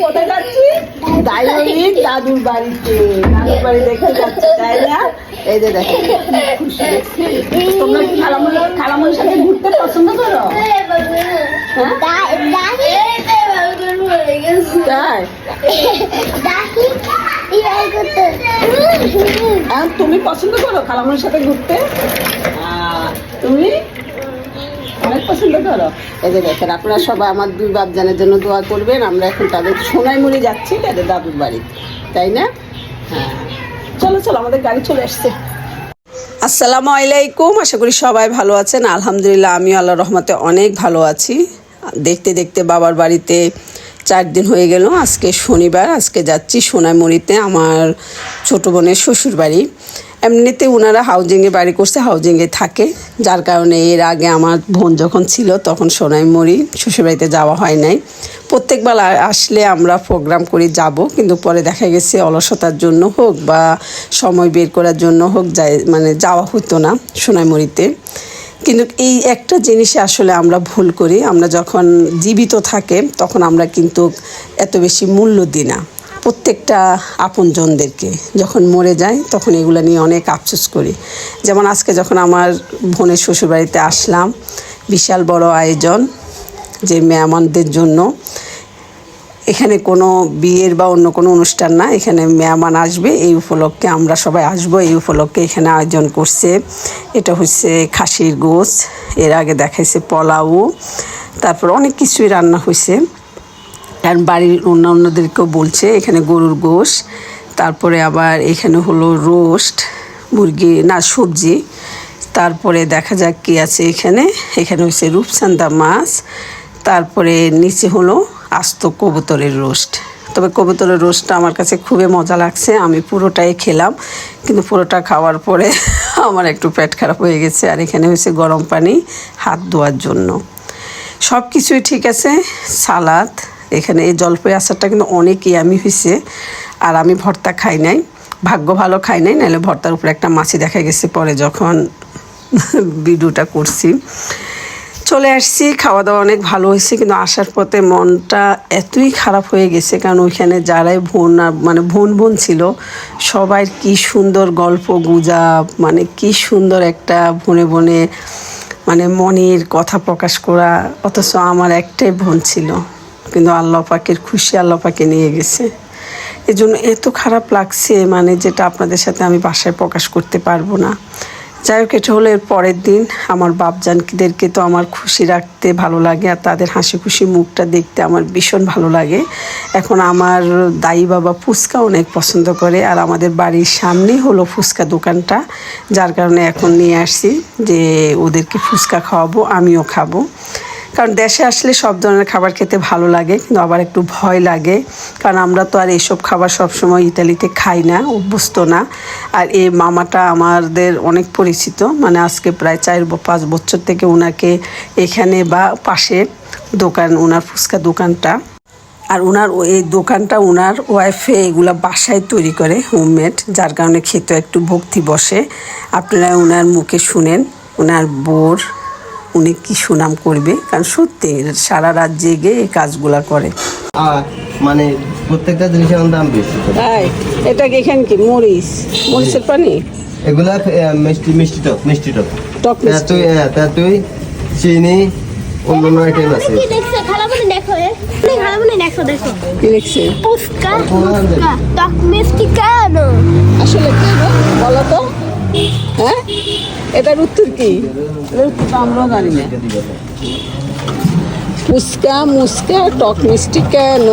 কোথায় যাচ্ছি দায়নিক দাদুর বাড়িতে দাদুর বাড়ি দেখে যাচ্ছি তাই না এই যে দেখো তোমরা কি সাথে ঘুরতে পছন্দ করো হ্যাঁ তুমি পছন্দ করো খালামুড়ির সাথে ঘুরতে তুমি অনেক পছন্দ করো। এই যে দেখেন, আপনারা সবাই আমার দুই বাপজানের জন্য দোয়া করবেন। আমরা এখন তাদের সোনাইমুড়ি যাচ্ছি, তাদের দাদুর বাড়ি। তাই না? হ্যাঁ। চলো চলো, আমাদের গাড়ি চলে আসছে। আসসালামু আলাইকুম, আশা করি সবাই ভালো আছেন। আলহামদুলিল্লাহ, আমিও আল্লাহ রহমতে অনেক ভালো আছি। দেখতে দেখতে বাবার বাড়িতে চার দিন হয়ে গেল। আজকে শনিবার, আজকে যাচ্ছি সোনাইমুড়িতে আমার ছোট বোনের শ্বশুর বাড়ি এমনিতে ওনারা হাউজিংয়ে বাড়ি করছে হাউজিংয়ে থাকে। যার কারণে এর আগে আমার বোন যখন ছিল, তখন সোনাইমুড়ি শ্বশুরবাড়িতে যাওয়া হয় নাই। প্রত্যেকবার আসলে আমরা প্রোগ্রাম করি যাব, কিন্তু পরে দেখা গেছে অলসতার জন্য হোক বা সময় বের করার জন্য হোক যাই মানে যাওয়া হতো না সোনাইমুড়িতে কিন্তু এই একটা জিনিসে আসলে আমরা ভুল করি। আমরা যখন জীবিত থাকে, তখন আমরা কিন্তু এত বেশি মূল্য দিই না। প্রত্যেকটা আপনজনদেরকে যখন মরে যায়, তখন এগুলো নিয়ে অনেক আফসোস করি। যেমন আজকে যখন আমার বোনের শ্বশুরবাড়িতে আসলাম, বিশাল বড় আয়োজন যে মেহমানদের জন্য, এখানে কোনো বিয়ের বা অন্য কোনো অনুষ্ঠান না, এখানে মেহমান আসবে, এই উপলক্ষে আমরা সবাই আসব, এই উপলক্ষে এখানে আয়োজন করছে। এটা হচ্ছে খাসির গোস এর আগে দেখাইছে পোলাও, তারপর অনেক কিছুই রান্না হয়েছে কারণ বাড়ির অন্যান্যদেরকেও বলছে, এখানে গরুর গোশ, তারপরে আবার এখানে হলো রোস্ট, মুরগি, না, সবজি, তারপরে দেখা যাক কি আছে এখানে। এখানে হচ্ছে রূপচান্দা মাছ, তারপরে নিচে হলো আস্ত কবুতরের রোস্ট। তবে কবুতরের রোস্টটা আমার কাছে খুবই মজা লাগছে, আমি পুরোটাই খেলাম, কিন্তু পুরোটা খাওয়ার পরে আমার একটু পেট খারাপ হয়ে গেছে, আর এখানে হয়েছে গরম পানি হাত ধোয়ার জন্য। সব কিছুই ঠিক আছে, সালাদ এখানে এই জলপাই আচারটা কিন্তু অনেক ইয়ামি হয়েছে আর আমি ভর্তা খাই নাই। ভাগ্য ভালো খাই নাই, নাহলে ভর্তার উপরে একটা মাছি দেখা গেছে পরে যখন ভিডিওটা করছি। চলে আসছি খাওয়া দাওয়া অনেক ভালো হয়েছে, কিন্তু আসার পথে মনটা এতই খারাপ হয়ে গেছে, কারণ ওইখানে যারাই বোন মানে বোন বোন ছিল, সবাই কি সুন্দর গল্প গুজব মানে কি সুন্দর একটা বনে বনে মানে মনের কথা প্রকাশ করা, অথচ আমার একটাই বোন ছিল। কিন্তু আল্লাহ পাকের খুশি আল্লাহ পাকে নিয়ে গেছে। এই জন্য এত খারাপ লাগছে মানে যেটা আপনাদের সাথে আমি বাসায় প্রকাশ করতে পারব না। যাই হোক, এটা হলো এর পরের দিন। আমার বাপজানকিদেরকে তো আমার খুশি রাখতে ভালো লাগে আর তাদের হাসি খুশি মুখটা দেখতে আমার ভীষণ ভালো লাগে। এখন আমার দাই বাবা ফুচকা অনেক পছন্দ করে আর আমাদের বাড়ির সামনেই হলো ফুচকা দোকানটা, যার কারণে এখন নিয়ে আসছি যে ওদেরকে ফুচকা খাওয়াবো, আমিও খাব। কারণ দেশে আসলে সব ধরনের খাবার খেতে ভালো লাগে, কিন্তু আবার একটু ভয় লাগে। কারণ আমরা তো আর এইসব খাবার সবসময় ইতালিতে খাই না, অভ্যস্ত না। আর এই মামাটা আমাদের অনেক পরিচিত মানে আজকে প্রায় চার পাঁচ বছর থেকে ওনাকে এখানে বা পাশে দোকান ওনার ফুচকা দোকানটা। আর ওনার এই দোকানটা ওনার ওয়াইফে এগুলা বাসায় তৈরি করে, হোমমেড, যার কারণে খেতে একটু ভক্তি বসে। আপনারা ওনার মুখে শুনেন ওনার বোর উনি কি সুনাম করবে? কারণ সত্যি সারা রাত জেগে এই কাজগুলা করে। আর মানে প্রত্যেকটা জিনিসের দাম বেশি তাই এটা কি এখানে কি মরিচ। মরিচের পানি? এগুলা মিষ্টি মিষ্টি টক মিষ্টি টক। টক মিষ্টি। তুই তুই চিনি অন্য অন্য আইটেম আছে। দেখো দেখো দেখো। কি লিখছে পুস্কা পুস্কা টক মিষ্টি কেন? আসলে কি? বলো তো। হ্যাঁ? এটার উত্তর কি? উত্তর তো আমরাও জানি না। ফুচকা মুসকা টক মিষ্টি কেন?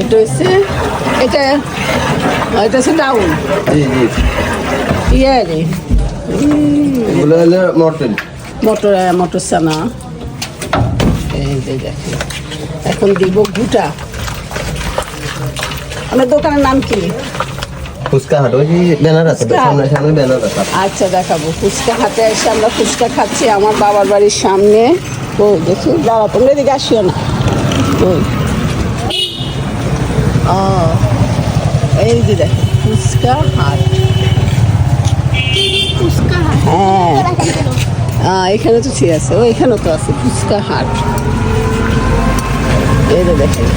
এটা হচ্ছে এটা? এটা হচ্ছে ডাউন ইয়ে রে। এগুলো হলো মটন। মটর মটর চানা এই যে দেখেন এখন দিব ঘুটা আমার দোকানের নাম কি? ফুচকা হাট ওই ব্যানার আছে সামনে সামনে ব্যানার আছে। আচ্ছা দেখাবো। ফুচকা হাতে এসে আমরা ফুচকা খাচ্ছি আমার বাবার বাড়ির সামনে। ও দেখি দাঁড়া তোমরা এদিকে আসিও না। ওই। ও এই যে দেখো ফুচকা হাট। পুস্কা হ্যাঁ। এখানে তো ঠিক আছে ও এখানেও তো আছে ফুচকা হাট। এই যে দেখেন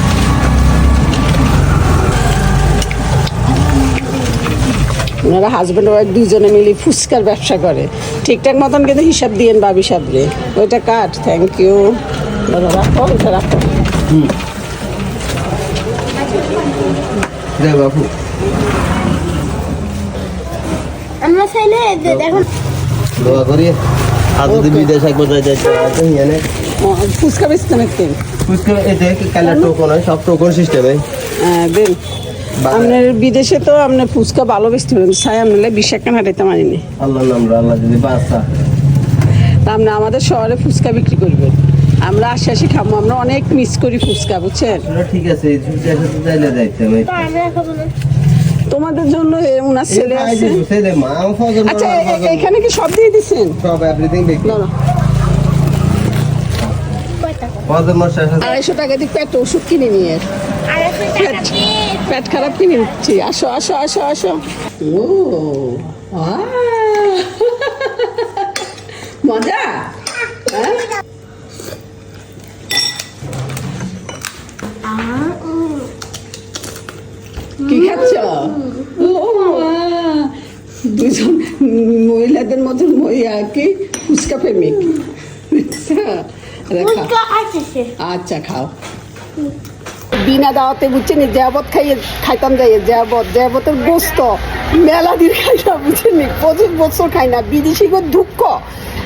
ওনারা হাজব্যান্ড ওয়াইফ দুজনে মিলে ফুচকার ব্যবসা করে। ঠিকঠাক মতন কিন্তু হিসাব দিয়েন বাবি সাবরে ওইটা কাট থ্যাংক ইউ রাখো ওইটা রাখো। বাপু আমরা চাইলে দেখুন। দোয়া করি আর যদি বিদেশ একবার যাই যাই আছে ফুচকা বেচতে নাকি? পুষ্কর এতে কালার টোকন হয় সব টোকন সিস্টেমে হ্যাঁ দেন। আপনার বিদেশে তো আপনার ফুচকা ভালো বেচতে পারেন সাই আপনার বিশ টাকা হাঁটাইতে মারিনি আল্লাহ নাম আল্লাহ যদি বাঁচা। আপনি আমাদের শহরে ফুচকা বিক্রি করবেন আমরা আশি আশি খাব আমরা অনেক মিস করি ফুচকা বুঝছেন? ঠিক আছে তোমাদের জন্য ওনার ছেলে আছে। আচ্ছা এখানে কি সব দিয়ে দিচ্ছেন সব এভরিথিং আড়াইশো টাকা দিয়ে পেট ওষুধ কিনে নিয়ে পেট খারাপ কিনে নিচ্ছি? আসো আসো আসো আসো। ও মজা? কি খাচ্ছ! দুজন মহিলাদের মতন মহিলা কি? ফুচকা প্রেমিক। আচ্ছা, আচ্ছা খাও। বিনা দাওয়াতে বুঝছেন জয়াবত খাইয়ে খাইতাম যাই জয়াবত, জয়াবতের গোস্ত মেলা দিন খাই না বুঝছেন প্রচুর বছর খাই না, বিদেশি দুঃখ।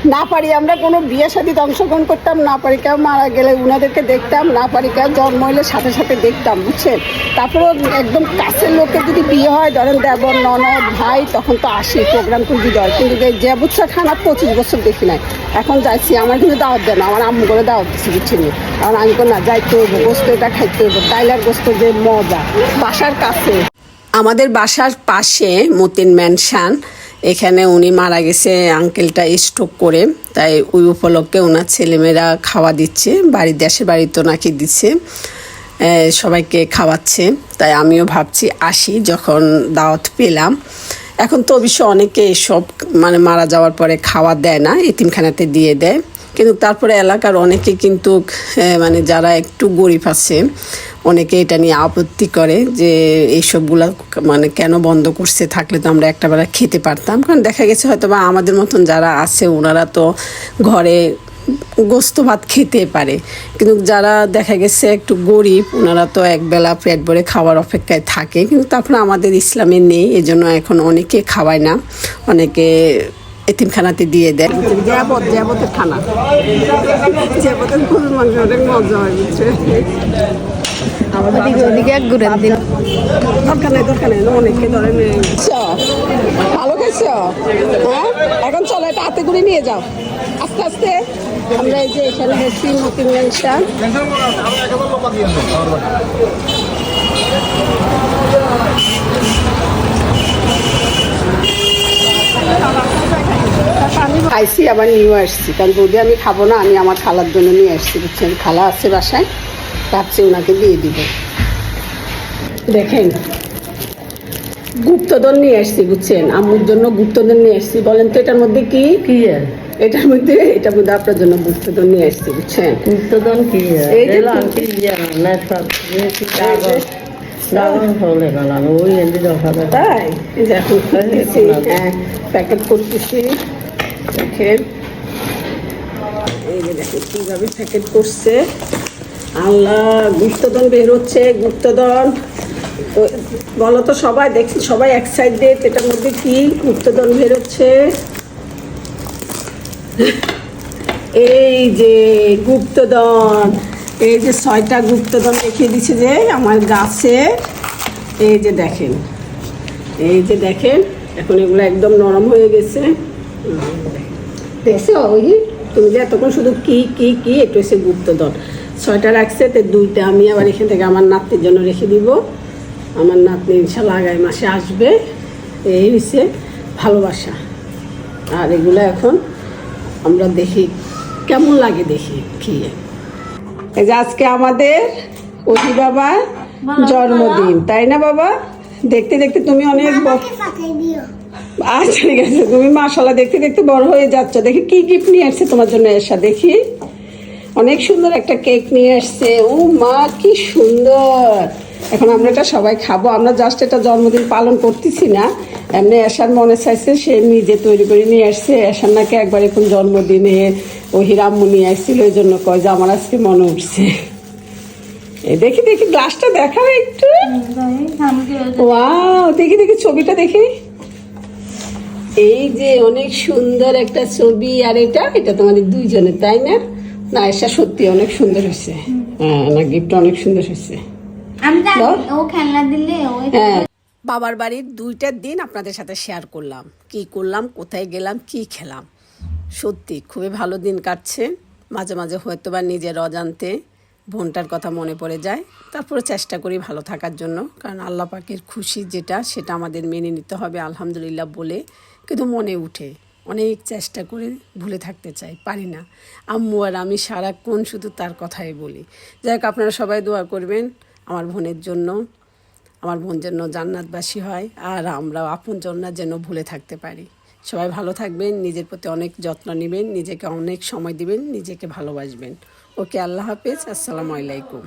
না পারি, আমরা কোনো বিয়ে শাদিতে অংশগ্রহণ করতাম, না পারি। কেউ মারা গেলে উনাদেরকে দেখতাম, না পারি। কেউ জন্ম হইলে সাথে সাথে দেখতাম, বুঝছেন? তারপরে একদম কাছের লোকের যদি বিয়ে হয়, ধরেন দেবর, ননদ, ভাই, তখন তো আসি প্রোগ্রাম দিতে হয় কিন্তু যে জেবুৎসা খানা পঁচিশ বছর দেখি নাই। এখন যাইছি, আমার কিন্তু দাওয়াত দেয় না, আমার আম্মু করে দাওয়াত দিচ্ছি বুঝছেন? কারণ আমি তো না, যাইতে হইব, গোস্ত এটা খাইতে হইব টাইলার গোস্ত যে মজা, বাসার কাছে। আমাদের বাসার পাশে মতিন ম্যানশান এখানে উনি মারা গেছে আঙ্কেলটা স্ট্রোক করে। তাই ওই উপলক্ষে ওনার ছেলেমেয়েরা খাওয়া দিচ্ছে, বাড়ির দেশের বাড়ি তো নাকি দিচ্ছে সবাইকে খাওয়াচ্ছে। তাই আমিও ভাবছি আসি যখন দাওয়াত পেলাম। এখন তো অবশ্য অনেকে এসব মানে মারা যাওয়ার পরে খাওয়া দেয় না, এতিমখানাতে দিয়ে দেয়। কিন্তু তারপরে এলাকার অনেকে কিন্তু মানে যারা একটু গরিব আছে অনেকে এটা নিয়ে আপত্তি করে যে এইসবগুলা মানে কেন বন্ধ করছে, থাকলে তো আমরা একটা বেলা খেতে পারতাম। কারণ দেখা গেছে হয়তো বা আমাদের মতন যারা আছে, ওনারা তো ঘরে গোস্ত ভাত খেতে পারে। কিন্তু যারা দেখা গেছে একটু গরিব, ওনারা তো একবেলা পেট ভরে খাওয়ার অপেক্ষায় থাকে। কিন্তু তারপরে আমাদের ইসলামে নেই, এজন্য এখন অনেকে খাওয়ায় না। অনেকে এতিমখানাতে দিয়ে দেয়। খানা। মজা হয় ওদিকে ওদিকে এক ঘুরে দিন। দরকার নেই দরকার নেই অনেকে ধরে নেই ভালো খেয়েছ? হ্যাঁ? এখন চলো এটা হাতে করে নিয়ে যাও। আস্তে আস্তে। আমরা এই যে এখানে মতিন ম্যানশন খাইছি আবার নিয়েও আসছি। কারণ যদি আমি খাব না আমি আমার খালার জন্য নিয়ে আসছি। বুঝছেন খালা আছে বাসায়। ভাবছি ওনাকে দিয়ে দিব। দেখেন গুপ্তধন নিয়ে আসছি বুঝছেন? আম্মুর জন্য গুপ্তধন নিয়ে আসছি। বলেন তো এটার মধ্যে কি? কি এটার মধ্যে এটার মধ্যে আপনার জন্য গুপ্তধন নিয়ে আসছি বুঝছেন? উত্তোলন কি এই যে এলো আনকি না সব কাগজ? কাগজ হলে না না ওই তাই? এখন হ্যাঁ প্যাকেট করতেছি। দেখেন এই যে দেখেন কীভাবে প্যাকেট করছে। আল্লাহ গুপ্তধন বের হচ্ছে গুপ্তধন। বলো তো সবাই দেখছি সবাই এক সাইড দিয়ে এটার মধ্যে কি গুপ্তধন বের হচ্ছে। এই যে গুপ্তধন এই যে ছয়টা গুপ্তধন দেখিয়ে দিছে যে আমার গাছে। এই যে দেখেন এই যে দেখেন এখন এগুলো একদম নরম হয়ে গেছে। দেখছ ওই তুমি যে এতক্ষণ শুধু কি কি কি একটু এসে গুপ্তধন। ছয়টা রাখছে তো দুইটা আমি আবার এখান থেকে আমার নাতির জন্য রেখে দিব। আমার নাতনি ইনশাল্লাহ আগামী মাসে আসবে। এই হচ্ছে ভালোবাসা। আর এগুলো এখন আমরা দেখি কেমন লাগে দেখি খেয়ে এই যে আজকে আমাদের অতি বাবার জন্মদিন তাই না বাবা? দেখতে দেখতে তুমি অনেক আচ্ছা ঠিক আছে। তুমি মাশাল্লাহ দেখতে দেখতে বড় হয়ে যাচ্ছ। দেখি কি গিফট নিয়ে আসছে তোমার জন্য এসা দেখি। অনেক সুন্দর একটা কেক নিয়ে আসছে। ও মা, কি সুন্দর! এখন আমরা এটা সবাই খাব। আমরা জাস্ট এটা জন্মদিন পালন করতেছি না। এমনি এসার মনে চাইছে, সে নিজে তৈরি করে নিয়ে আসছে। এসার নাকি একবার এখন জন্মদিনে ও হিরাম্মু নিয়ে আসছিল, ওই জন্য কয় যে আমার আজকে মনে উঠছে। দেখি দেখি গ্লাসটা দেখাও একটু। ওয়াও দেখি দেখি, ছবিটা দেখি। এই যে অনেক সুন্দর একটা ছবি। আর এটা এটা তোমাদের দুইজনের, তাই না? না এসা সত্যি অনেক সুন্দর হয়েছে। হ্যাঁ না গিফট অনেক সুন্দর হয়েছে। ও খেলনা দিলে হ্যাঁ। বাবার বাড়ির দুইটা দিন আপনাদের সাথে শেয়ার করলাম। কি করলাম কোথায় গেলাম কি খেলাম। সত্যি খুবই ভালো দিন কাটছে। মাঝে মাঝে হয়তো বা নিজের অজান্তে বোনটার কথা মনে পড়ে যায়। তারপরে চেষ্টা করি ভালো থাকার জন্য। কারণ আল্লাহ পাকের খুশি যেটা সেটা আমাদের মেনে নিতে হবে আলহামদুলিল্লাহ বলে। কিন্তু মনে উঠে। অনেক চেষ্টা করে ভুলে থাকতে চাই, পারি না। আম্মু আর আমি সারাক্ষণ শুধু তার কথাই বলি। যাই হোক, আপনারা সবাই দোয়া করবেন আমার বোনের জন্য, আমার বোন যেন জান্নাতবাসী হয় আর আপন জন্নাত যেন ভুলে থাকতে পারি। সবাই ভালো থাকবেন, নিজের প্রতি অনেক যত্ন নেবেন, নিজেকে অনেক সময় দিবেন, নিজেকে ভালোবাসবেন। ওকে, আল্লাহ হাফেজ, আসসালামু আলাইকুম।